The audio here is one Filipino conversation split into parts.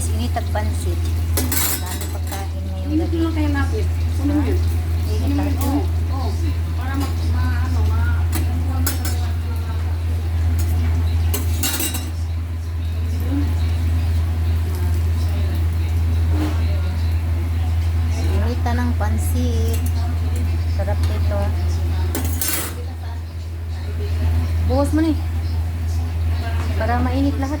tagpansit. Dami pagkain ngayong Hindi gabi. lang kayo napit. Kunin yun. Init Kunin mo talaga. yun. Oo. Para ma, ma, ano, ma, Inita ng pansit. Sarap nito. Buhos mo ni. Para mainit lahat.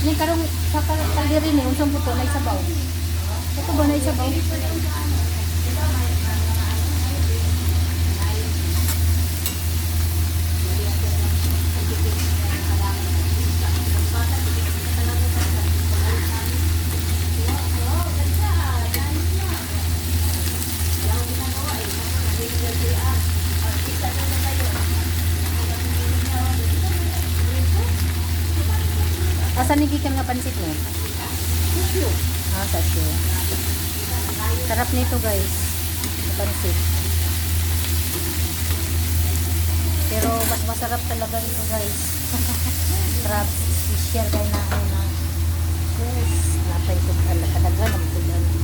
Ni karong sa kal- kalderin ni unsang puto na isabaw. Ito ba na isabaw? Asa ni gikan nga pansit niya? Ah, sa. Sarap nito guys. Pansit. Pero mas masarap talaga ito guys. Trap. I-share kayo na ako na. Yes. Napay ko talaga naman ko